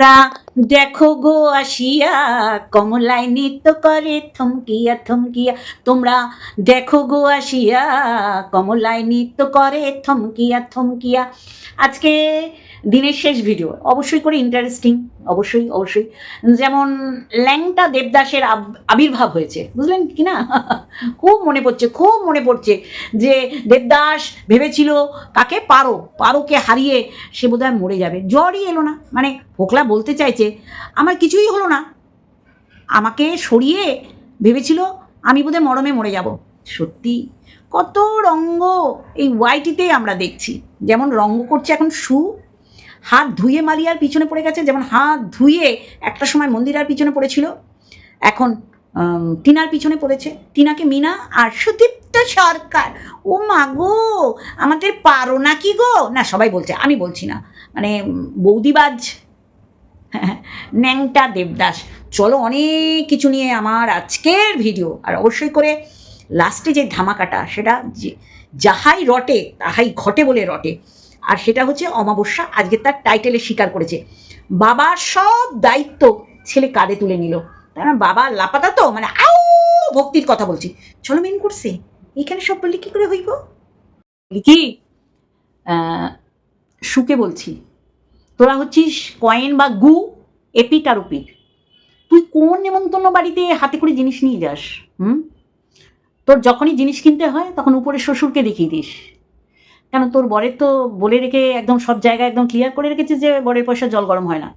让 দেখো গো আসিয়া, কমলায় নৃত্য করে থমকিয়া থমকিয়া। তোমরা দেখো গো আসিয়া, কমলায় নৃত্য করে থমকিয়া থমকিয়া। আজকে দিনের শেষ ভিডিও অবশ্যই করে ইন্টারেস্টিং অবশ্যই অবশ্যই। যেমন ল্যাংটা দেবদাসের আবির্ভাব হয়েছে, বুঝলেন কি না? খুব মনে পড়ছে, খুব মনে পড়ছে যে দেবদাস ভেবেছিল কাকে? পারো, পারোকে হারিয়ে সে বোধহয় মরে যাবে। জ্বরই এলো না মানে ফোকলা বলতে চাইছে আমার কিছুই হলো না। আমাকে সরিয়ে ভেবেছিল আমি বোধহয় মরমে মরে যাব। সত্যি কত রঙ্গ এই ওয়াইটিতে আমরা দেখছি। যেমন রঙ্গ করছে এখন সু, হাত ধুয়ে মালিয়ার পিছনে পড়ে গেছে, যেমন হাত ধুয়ে একটা সময় মন্দিরার পিছনে পড়েছিল। এখন টিনার পিছনে পড়েছে। টিনাকে মিনা আর সুদীপ্ত সরকার। ও মা গো, আমাদের পারো নাকি গো? না, সবাই বলছে, আমি বলছি না। মানে বৌদিবাজ ন্যাংটা দেবদাস। চলো অনেক কিছু নিয়ে আমার আজকের ভিডিও। আর অবশ্যই করে লাস্টে যে ধামাকাটা, সেটা যে যাহাই রটে, তাহাই ঘটে বলে রটে। আর সেটা হচ্ছে অমাবস্যা, আজকে তার টাইটেলে স্বীকার করেছে। বাবা সব দায়িত্ব ছেলে কাঁধে তুলে নিল। তার মানে বাবা লাপাতা তো মানে আউ ভক্তির কথা বলছি। চলো মেন করছে এইখানে সব বললে কী করে হইব? কি? সুকে বলছি। তোরা হচ্ছিস কয়েন বা গু এপিট আর ওপিট তুই কোন নেমন্তন্ন বাড়িতে হাতে করে জিনিস নিয়ে যাস, হুম? তোর যখনই জিনিস কিনতে হয়, তখন উপরে শ্বশুরকে দেখিয়ে দিস। কেন, তোর বরের তো বলে রেখে একদম সব জায়গায় একদম ক্লিয়ার করে রেখেছিস যে বরের পয়সা জল গরম হয় না।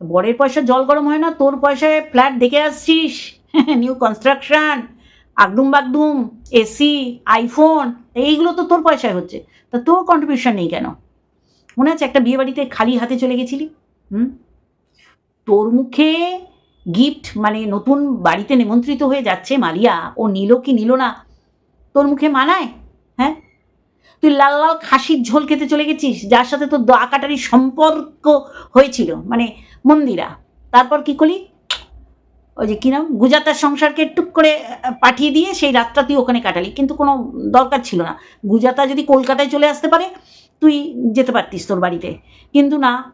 বরের পয়সা জল গরম হয় না, তোর পয়সায় ফ্ল্যাট দেখে আসছিস নিউ কনস্ট্রাকশন আগডুম বাগডুম, এসি আইফোন এইগুলো তো তোর পয়সায় হচ্ছে। তা তোর কন্ট্রিবিউশন নেই কেন? মনে আছে একটা বিয়েবাড়িতে খালি হাতে চলে গেছিলি? হুম? তোর মুখে গিফট মানে নতুন বাড়িতে নিমন্ত্রিত হয়ে যাচ্ছে মালিয়া। ও নিল কি নিল না? তোর মুখে মানায়? হ্যাঁ? তুই লাল লাল খাসির ঝোল খেতে চলে গেছিস? যার সাথে তোর দা সম্পর্ক হয়েছিল। মানে মন্দিরা। তারপর কি করলি? ওই যে কী নাম? গুজাতার সংসারকে টুক করে পাঠিয়ে দিয়ে সেই রাতটা তুই ওখানে কাটালি। কিন্তু কোনো দরকার ছিল না। গুজাতা যদি কলকাতায় চলে আসতে পারে, তুই যেতে পারতিস তোর বাড়িতে। কিন্তু না,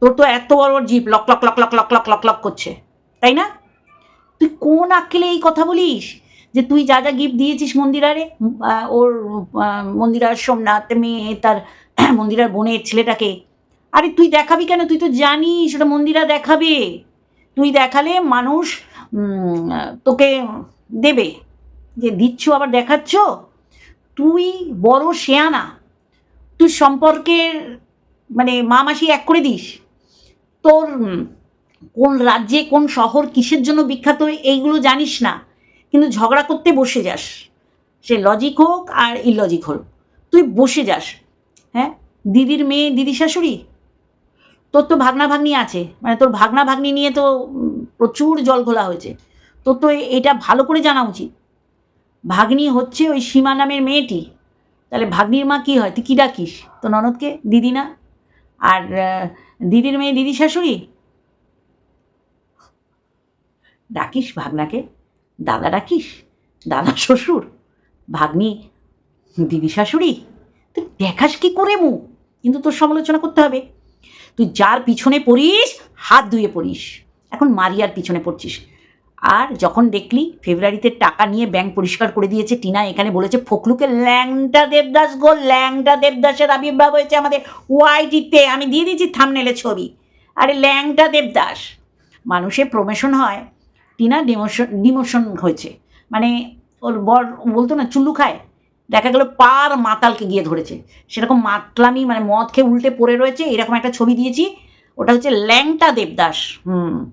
তোর তো এত বড় বড় zip lock lock lock lock lock lock lock lock করছে। তাই না? তুই কোন আক্কেলে এই কথা বলিস? যে তুই যা যা গিফট দিয়েছিস মন্দিরারে ওর মন্দিরার সোমনাথ মেয়ে, তার মন্দিরার বোনের ছেলেটাকে। আরে তুই দেখাবি কেন? তুই তো জানিস, ওটা মন্দিরা দেখাবে। তুই দেখালে মানুষ তোকে দেবে। যে দিচ্ছ, আবার দেখাচ্ছ, তুই বড় শেয়ানা। তুই সম্পর্কের মানে মা মাসি এক করে দিস। তোর কোন রাজ্যে, কোন শহর কিসের জন্য বিখ্যাত, এইগুলো জানিস না। কিন্তু ঝগড়া করতে বসে যাস। সে লজিক হোক আর ইলজিক হোক। তুই বসে যাস। হ্যাঁ? দিদির মেয়ে, দিদি শাশুড়ি? তোর তো ভাগনা ভাগ্নি আছে। মানে তোর ভাগনা ভাগ্নি নিয়ে তো প্রচুর জল ঘোলা হয়েছে। তোর তো এটা ভালো করে জানা উচিত। ভাগ্নি হচ্ছে ওই সীমা নামের মেয়েটি। তাহলে ভাগ্নির মা কী হয়? তুই কী ডাকিস? তো ননদকে? দিদি না? আর দিদির মেয়ে দিদি শাশুড়ি? ডাকিস ভাগনাকে? দাদা ডাকিস? দাদা শ্বশুর? ভাগ্নি, দিদি শাশুড়ি? তুই দেখাস কি করে মু? কিন্তু তোর সমালোচনা করতে হবে। তুই যার পিছনে পড়িস, হাত ধুয়ে পড়িস। এখন মারিয়ার পিছনে পড়ছিস। আর যখন দেখলি ফেব্রুয়ারিতে টাকা নিয়ে ব্যাংক পরিষ্কার করে দিয়েছে, টিনা এখানে বলেছে ফখলুকে ল্যাংটা দেবদাস গো, ল্যাংটা দেবদাসের আবির্ভাব হয়েছে আমাদের ওয়াইটিতে আমি দিয়ে দিয়েছি থামনেলে ছবি। আরে ল্যাংটা দেবদাস। মানুষের প্রমোশন হয়, টিনা ডিমোশন ডিমোশন হয়েছে। মানে ওর বর বলতো না, চুল্লু খায়। দেখা গেল পার মাতালকে গিয়ে ধরেছে। সেরকম মাতলামি মানে মদ খেয়ে উল্টে পড়ে রয়েছে, এরকম একটা ছবি দিয়েছি। ওটা হচ্ছে ল্যাংটা দেবদাস। হুম।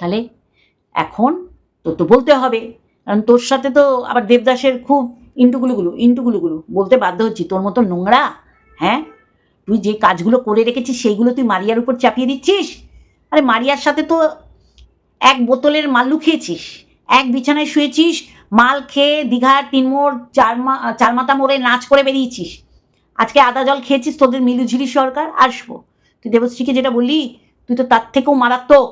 তাহলে এখন তোর তো বলতে হবে। কারণ তোর সাথে তো আবার দেবদাসের খুব ইন্টুগুলোগুলো ইন্টুগুলোগুলো বলতে বাধ্য হচ্ছি। তোর মতো নোংরা হ্যাঁ? তুই যে কাজগুলো করে রেখেছিস, সেইগুলো তুই মারিয়ার উপর চাপিয়ে দিচ্ছিস? আরে মারিয়ার সাথে তো এক বোতলের মাল্লু খেয়েছিস, এক বিছানায় শুয়েছিস, মাল খেয়ে দীঘার তিনমোড় চারমা চারমাথা মোড়ে নাচ করে বেরিয়েছিস। আজকে আদা জল খেয়েছিস, তোদের মিলুঝিলি সরকার, আসব। তুই দেবশ্রীকে যেটা বললি, তুই তো তার থেকেও মারাত্মক।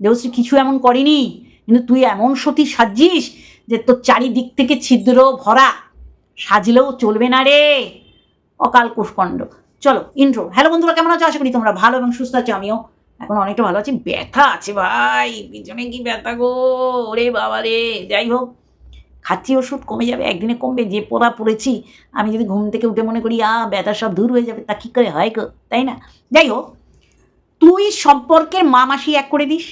দেবশ্রী কিছু এমন করেনি, কিন্তু তুই এমন সতী সাজিস যে তোর চারিদিক থেকে ছিদ্র ভরা, সাজলেও চলবে না রে। অকাল কুষ্কণ্ড। চলো ইন্ট্রো হ্যালো বন্ধুরা, কেমন আছো? আশা করি তোমরা ভালো এবং সুস্থ আছো, আমিও এখন অনেকটা ভালো আছি। ব্যথা আছে ভাই, পিছনে কি ব্যথা গো? ওরে বাবা রে। যাই হোক, খাচ্ছি ওষুধ, কমে যাবে, একদিনে কমবে। যে পড়া পড়েছি, আমি যদি ঘুম থেকে উঠে মনে করি আ ব্যথা সব দূর হয়ে যাবে, তা কী করে হয় গো? তাই না? যাই হোক, তুই সম্পর্কের মা মাসি এক করে দিস।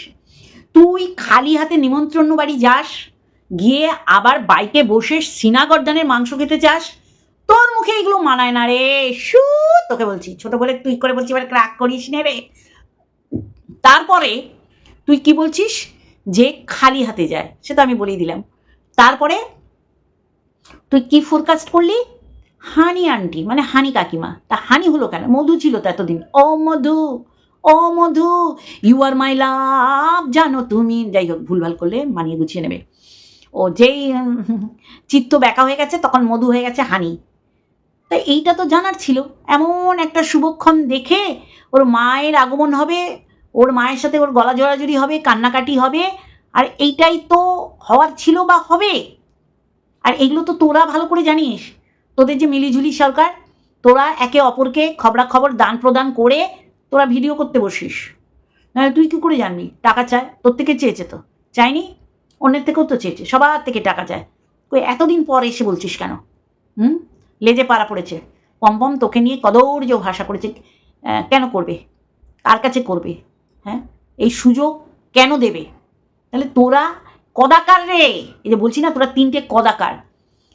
তুই খালি হাতে নিমন্ত্রণ বাড়ি যাস, গিয়ে আবার বাইকে বসে সিনাগর্দানের মাংস খেতে চাস তোর মুখে এগুলো মানায় না রে। শু তোকে বলছি, ছোট বলে তুই করে বলছি, এবার ক্রাক করিস নে রে। তারপরে তুই কি বলছিস? যে খালি হাতে যায় সেটা আমি বলেই দিলাম। তারপরে তুই কি ফোরকাস্ট করলি? হানি আন্টি মানে হানি কাকিমা। তা হানি হলো কেন? মধু ছিল তো এতদিন। ও মধু ও মধু ইউ আর মাই লাভ জানো তুমি। যাই হোক, ভুলভাল করলে মানিয়ে গুছিয়ে নেবে। ও যেই চিত্ত ব্যাকা হয়ে গেছে, তখন মধু হয়ে গেছে হানি। তা এইটা তো জানার ছিল। এমন একটা শুভক্ষণ দেখে ওর মায়ের আগমন হবে, ওর মায়ের সাথে ওর গলা জড়াজড়ি হবে, কান্নাকাটি হবে, আর এইটাই তো হওয়ার ছিল বা হবে। আর এগুলো তো তোরা ভালো করে জানিস। তোদের যে মিলিঝুলি সরকার, তোরা একে অপরকে খবরাখবর দান প্রদান করে তোরা ভিডিও করতে বসিস। নাহলে তুই কী করে জানবি? টাকা চায়? তোর থেকে চেয়েছে তো। চাইনি অন্যের থেকেও তো চেয়েছে। সবার থেকে টাকা চায়। কই, এতদিন পর এসে বলছিস কেন? হুম? লেজে পাড়া পড়েছে। পম্পম তোকে নিয়ে কদর্য ভাষা করেছে। কেন করবে? কার কাছে করবে? হ্যাঁ? এই সুযোগ কেন দেবে? তাহলে তোরা কদাকার রে! এই যে বলছি না, তোরা তিনটে কদাকার।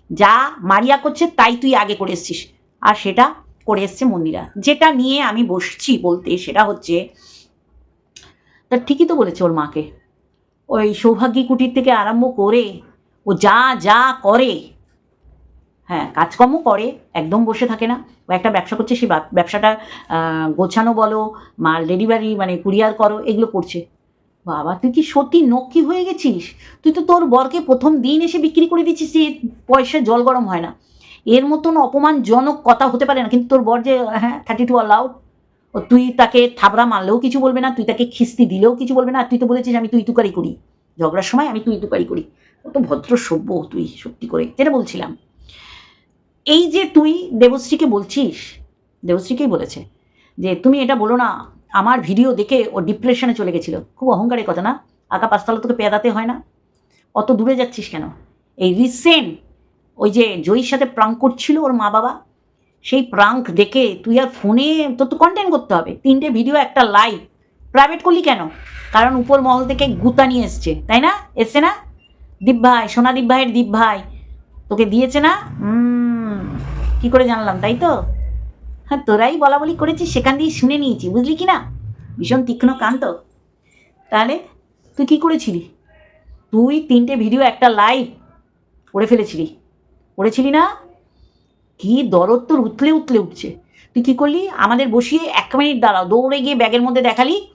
যা মারিয়া করছে, তাই তুই আগে করে এসছিস। আর সেটা করে এসছে মন্দিরা। যেটা নিয়ে আমি বসছি বলতে সেটা হচ্ছে, তা ঠিকই তো বলেছে ওর মাকে। ওই সৌভাগ্যী কুটির থেকে আরম্ভ করে ও যা যা করে হ্যাঁ কাজকর্ম করে, একদম বসে থাকে না। ও একটা ব্যবসা করছে সেই ব্যবসাটা গোছানো বলো, মাল ডেলিভারি মানে কুরিয়ার করো, এগুলো করছে। বাবা, তুই কি সত্যি নক্কি হয়ে গেছিস? তুই তো তোর বরকে প্রথম দিন এসে বিক্রি করে দিচ্ছিস যে পয়সা জল গরম হয় না। এর মতন অপমানজনক কথা হতে পারে না। কিন্তু তোর বর যে হ্যাঁ থার্টি টু অ্যালাউড ও তুই তাকে থাবড়া মারলেও কিছু বলবে না, তুই তাকে খিস্তি দিলেও কিছু বলবে না তুই তো বলেছিস আমি তুই তুকারি করি। ঝগড়ার সময় আমি তুই তুকারি করি। কত ভদ্র সভ্য তুই, সত্যি করে, যেটা বলছিলাম। এই যে তুই দেবশ্রীকে বলছিস, দেবশ্রীকেই বলেছে, যে তুমি এটা বলো না, আমার ভিডিও দেখে ও ডিপ্রেশনে চলে গেছিল। খুব অহংকারের কথা না? আঁকা পাঁচতলা তোকে পেদাতে হয় না? অত দূরে যাচ্ছিস কেন? এই রিসেন্ট ওই যে জয়ীর সাথে প্রাঙ্ক করছিল ওর মা বাবা, সেই প্রাঙ্ক দেখে তুই আর ফোনে, তোর তো কন্টেন্ট করতে হবে। তিনটে ভিডিও একটা লাইভ প্রাইভেট করলি কেন? কারণ উপর মহল থেকে গুতা নিয়ে এসছে, তাই না? এসছে না? দীপ ভাই, সোনা দীপ ভাইয়ের দীপ ভাই। তোকে দিয়েছে না? কি করে জানলাম, তাই তো? হ্যাঁ তোরাই বলা বলি করেছিস, সেখান দিয়ে শুনে নিয়েছি, বুঝলি কি না? ভীষণ তীক্ষ্ণ কান তো তাহলে তুই কি করেছিলি? তুই তিনটে ভিডিও একটা লাইভ করে ফেলেছিলি। করেছিলি না? কি দরদ তোর উতলে উতলে উঠছে। তুই কি করলি? আমাদের বসিয়ে এক মিনিট দাঁড়াও, দৌড়ে গিয়ে ব্যাগের মধ্যে দেখালি?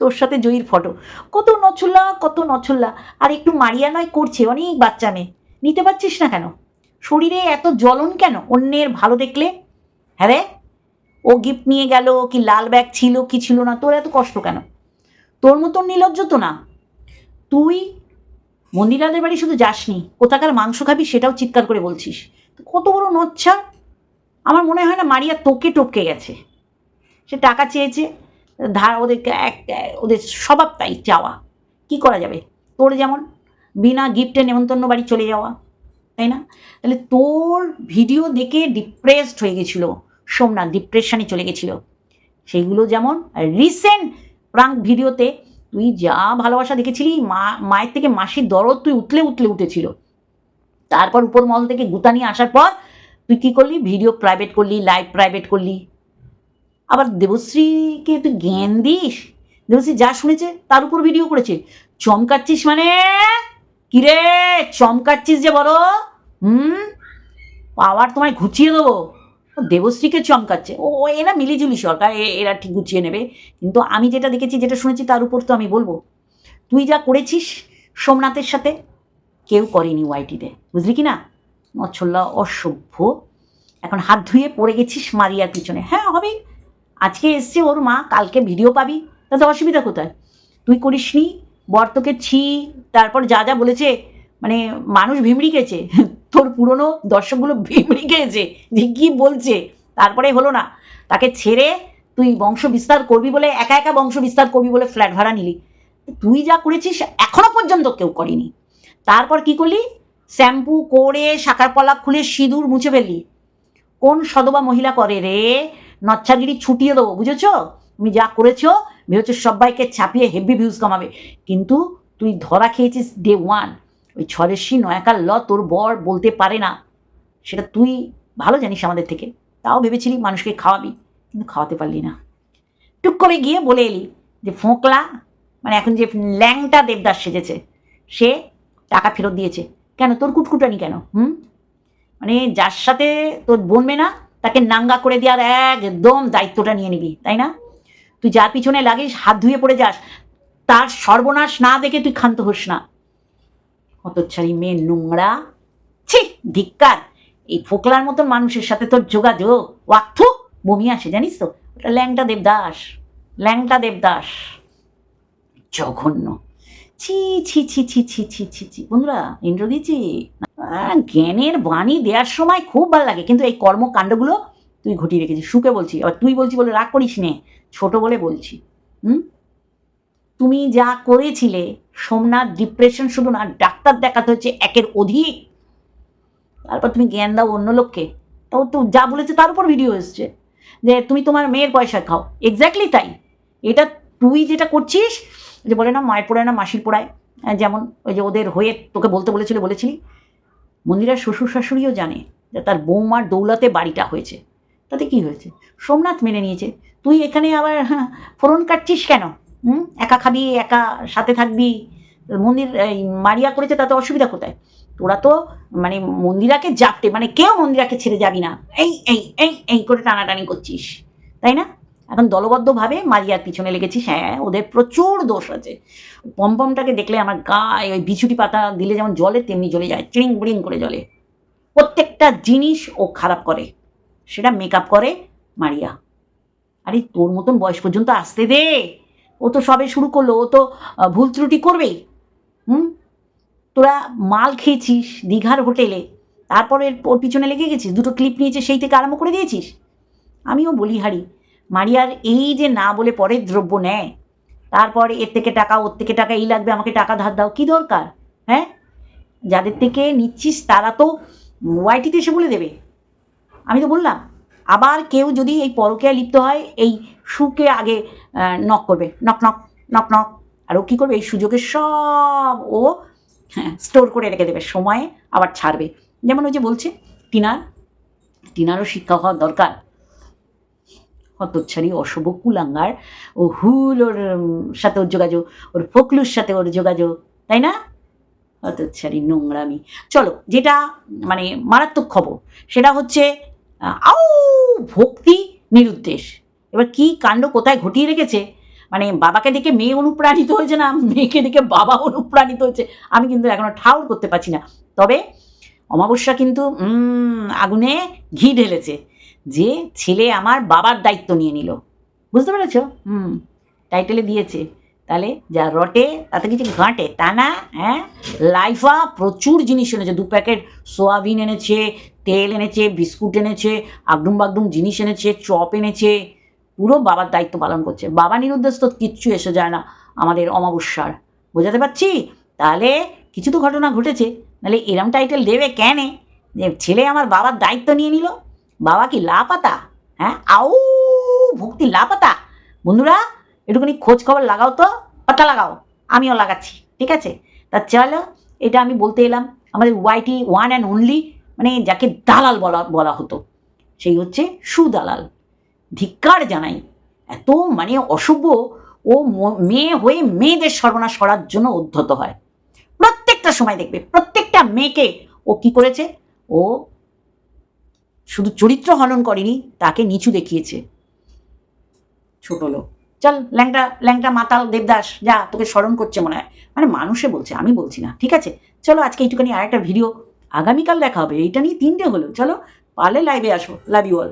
তোর সাথে জয়ীর ফটো। কত নছল্লা কত নছল্লা। আর একটু মারিয়া নয় করছে, অনেক বাচ্চা মেয়ে। নিতে পারছিস না কেন? শরীরে এত জ্বলন কেন? অন্যের ভালো দেখলে? হ্যাঁ রে? ও গিফট নিয়ে গেল, কি লাল ব্যাগ ছিল, কি ছিল না? তোর এত কষ্ট কেন? তোর মতন নির্লজ্জ তো না। তুই মন্দিরাদের বাড়ি শুধু যাসনি, কোথাকার মাংস খাবি সেটাও চিৎকার করে বলছিস। কত বড় নচ্ছা। আমার মনে হয় না মারিয়া তোকে টপকে গেছে। সে টাকা চেয়েছে, ধার ওদেরকে এক ওদের স্বভাব তাই, চাওয়া। কি করা যাবে? তোর যেমন, বিনা গিফটে নেমন্তন্ন বাড়ি চলে যাওয়া, তাই না? তাহলে তোর ভিডিও দেখে ডিপ্রেসড হয়ে গেছিল। সোমনাথ ডিপ্রেশনে চলে গেছিল। সেইগুলো যেমন রিসেন্ট প্রাঙ্ক ভিডিওতে তুই যা ভালোবাসা দেখেছিলি, মা, মায়ের থেকে মাসির দরদ তুই উতলে উতলে উঠেছিল। তারপর উপর মহল থেকে গুতা নিয়ে আসার পর তুই কী করলি? ভিডিও প্রাইভেট করলি লাইভ প্রাইভেট করলি। আবার দেবশ্রীকে তুই জ্ঞান দিস? দেবশ্রী যা শুনেছে তার উপর ভিডিও করেছে। চমকাচ্ছিস মানে? কিরে? চমকাচ্ছিস যে বলো? হুম? পাওয়ার তোমায় ঘুচিয়ে দেবো। দেবশ্রীকে চমকাচ্ছে। ও, এরা মিলিজুলি সরকার এরা ঠিক গুছিয়ে নেবে। কিন্তু আমি যেটা দেখেছি, যেটা শুনেছি, তার উপর তো আমি বলব। তুই যা করেছিস সোমনাথের সাথে, কেউ করেনি ওয়াইটিতে। বুঝলি কি না? নচ্ছল্লা অসভ্য। এখন হাত ধুয়ে পড়ে গেছিস মারিয়ার পিছনে। হ্যাঁ হবে। আজকে এসছে ওর মা, কালকে ভিডিও পাবি। তাতে অসুবিধা কোথায়? তুই করিসনি? বর তোকে ছি, তারপর যা যা বলেছে মানে মানুষ ভিমড়ি গেছে তোর পুরনো দর্শকগুলো ভিমড়ি গেছে যে কী বলছে? তারপরে হলো না, তাকে ছেড়ে তুই বংশ বিস্তার করবি বলে, একা একা বংশ বিস্তার করবি বলে ফ্ল্যাট ভাড়া নিলি। তুই যা করেছিস এখনও পর্যন্ত কেউ করেনি। তারপর কি করলি? শ্যাম্পু করে শাকার পলা খুলে সিঁদুর মুছে ফেললি। কোন সদবা মহিলা করে রে? নচ্ছাগিরি ছুটিয়ে দেবো, বুঝেছ? তুমি যা করেছ, ভেবেছো সবাইকে ছাপিয়ে হেভি ভিউজ কামাবে। কিন্তু তুই ধরা খেয়েছিস ডে ওয়ান ওই ছরেশি নয়াকার ল তোর বর বলতে পারে না। সেটা তুই ভালো জানিস আমাদের থেকে। তাও ভেবেছিলি মানুষকে খাওয়াবি, কিন্তু খাওয়াতে পারলি না। টুক করে গিয়ে বলে এলি যে ফোঁকলা মানে এখন যে ল্যাংটা দেবদাস সেজেছে, সে টাকা ফেরত দিয়েছে। কেন, তোর কুটকুটানি কেন? হুম? মানে যার সাথে তোর বনবে না, তাকে নাঙ্গা করে দেওয়ার একদম দায়িত্বটা নিয়ে নিবি, তাই না? তুই যার পিছনে লাগিস, হাত ধুয়ে পড়ে যাস, তার সর্বনাশ না দেখে তুই ক্ষান্ত হোস না। হতচ্ছাড়ি মেয়ে নোংরা। ছি ধিক্কার। এই ফোকলার মতন মানুষের সাথে তোর যোগাযোগ। ওয়াক্থু বমি আসে জানিস তো? ওটা ল্যাংটা দেবদাস। ল্যাংটা দেবদাস। জঘন্য। ছি ছি ছি ছি ছি ছি ছি ছি। বন্ধুরা ইন্দ্র দিচ্ছি আহ, জ্ঞানের বাণী দেওয়ার সময় খুব ভালো লাগে। কিন্তু এই কর্মকাণ্ডগুলো তুই ঘটিয়ে রেখেছিস। সুখে বলছি। আবার তুই বলছি বলে রাগ করিস নে। ছোট বলে বলছি। হুম? তুমি যা করেছিলে, সোমনাথ ডিপ্রেশন শুধু না, ডাক্তার দেখাতে হচ্ছে একের অধিক। তারপর তুমি জ্ঞান দাও অন্য লোককে। তো তো যা বলেছে তার উপর ভিডিও এসছে। যে তুমি তোমার মেয়ের পয়সা খাও। এক্স্যাক্টলি তাই। এটা তুই যেটা করছিস, যে বলে না, মায়ের পোড়ায় না, মাসির পোড়ায়। যেমন ওই যে ওদের হয়ে তোকে বলতে বলেছিল, বলেছিলি। মন্দিরার শ্বশুর শাশুড়িও জানে যে তার বৌমার দৌলাতে বাড়িটা হয়েছে। তাতে কি হয়েছে? সোমনাথ মেনে নিয়েছে। তুই এখানে আবার ফোরন কাটছিস কেন? হুম? একা খাবি, একা সাথে থাকবি। মন্দির, এই মারিয়া করেছে তাতে অসুবিধা কোথায়? তোরা তো মানে মন্দিরাকে জাপটে মানে কেউ মন্দিরাকে ছেড়ে যাবি না। এই এই এই এই করে টানাটানি করছিস, তাই না? এখন দলবদ্ধভাবে মারিয়ার পিছনে লেগেছিস হ্যাঁ ওদের প্রচুর দোষ আছে। পমপমটাকে দেখলে আমার গায়ে ওই বিছুটি পাতা দিলে যেমন জলে, তেমনি জ্বলে যায় চিড়িং বিড়িং করে জলে প্রত্যেকটা জিনিস ও খারাপ করে, সেটা মেকআপ করে মারিয়া। আরে তোর মতন বয়স পর্যন্ত আসতে দে। ও তো সবে শুরু করল, ও তো ভুল ত্রুটি করবেই। হুম? তোরা মাল খেয়েছিস দীঘার হোটেলে, তারপরে ওর পিছনে লেগে গেছিস, দুটো ক্লিপ নিয়েছে, সেই থেকে আরম্ভ করে দিয়েছিস? আমিও বলি, হারি, মারিয়ার এই যে না বলে পরের দ্রব্য নেয়, তারপরে এর থেকে টাকা, ওর থেকে টাকা, এই লাগবে, আমাকে টাকা ধার দাও, কী দরকার? হ্যাঁ? যাদের থেকে নিচ্ছিস, তারা তো ওয়াইটিতে এসে বলে দেবে। আমি তো বললাম আবার কেউ যদি এই পরকীয়া লিপ্ত হয়, এই সুকে আগে নক করবে। নক নক নক নক আর ও কী করবে? এই সুযোগে সব ও হ্যাঁ স্টোর করে রেখে দেবে। সময়ে আবার ছাড়বে। যেমন ওই যে বলছে, টিনার, টিনারও শিক্ষা হওয়ার দরকার। হতচ্ছাড়ি, অশুভ কুলাঙ্গার, ও হুল ওর সাথে ওর যোগাযোগ, ওর ফকলুর সাথে ওর যোগাযোগ, তাই না? হতচ্ছাড়ি নোংরামি। চলো, যেটা মানে মারাত্মক খবর, সেটা হচ্ছে আউ, ভক্তি নিরুদ্দেশ। এবার কি কাণ্ড কোথায় ঘটিয়ে রেখেছে? মানে বাবাকে দেখে মেয়ে অনুপ্রাণিত হয়েছে না? মেয়েকে দেখে বাবা অনুপ্রাণিত হয়েছে? আমি কিন্তু এখনও ঠাউর করতে পারছি না। তবে অমাবস্যা কিন্তু আগুনে ঘি ঢেলেছে যে ছেলে আমার বাবার দায়িত্ব নিয়ে নিল। বুঝতে পেরেছ? হুম টাইটেলে দিয়েছে। তাহলে যা রটে, তাতে কিছু ঘাঁটে, তা না হ্যাঁ? লাইফা প্রচুর জিনিস এনেছে, দু প্যাকেট সোয়াবিন এনেছে, তেল এনেছে, বিস্কুট এনেছে আগডুম বাগডুম জিনিস এনেছে, চপ এনেছে, পুরো বাবার দায়িত্ব পালন করছে। বাবা নিরুদ্দেশ তো কিচ্ছু এসে যায় না আমাদের অমাবস্যার। বোঝাতে পারছি? তাহলে কিছু তো ঘটনা ঘটেছে। নাহলে এরম টাইটেল দেবে কেন? যে ছেলে আমার বাবার দায়িত্ব নিয়ে নিল। বাবা কি লাপাতা হ্যাঁ? আউ, ভক্তি লাপাতা বন্ধুরা একটুখানি খোঁজ খবর লাগাও তো, পাতা লাগাও, আমিও লাগাচ্ছি, ঠিক আছে? তা চলো, এটা আমি বলতে এলাম, আমাদের ওয়াইটি ওয়ান অ্যান্ড অনলি মানে যাকে দালাল বলা বলা হতো, সেই হচ্ছে সুদালাল। ধিক্কার জানাই, এত মানে অশুভ, ও মেয়ে হয়ে মেয়েদের সর্বনাশ করার জন্য উদ্ধত হয়। প্রত্যেকটা সময় দেখবে, প্রত্যেকটা মেয়েকে ও কি করেছে? ও শুধু চরিত্র হনন করেনি, তাকে নিচু দেখিয়েছে। ছোট লোক। চল, ল্যাংটা ল্যাংটা মাতাল দেবদাস, যা, তোকে স্মরণ করছে মনে হয়। মানে মানুষে বলছে, আমি বলছি না, ঠিক আছে? চলো আজকে এইটুখানি আরেকটা ভিডিও আগামীকাল দেখা হবে, এইটা নিয়ে তিনটে হলো, চলো, পারলে লাইভে আসো লাভ ইউ অল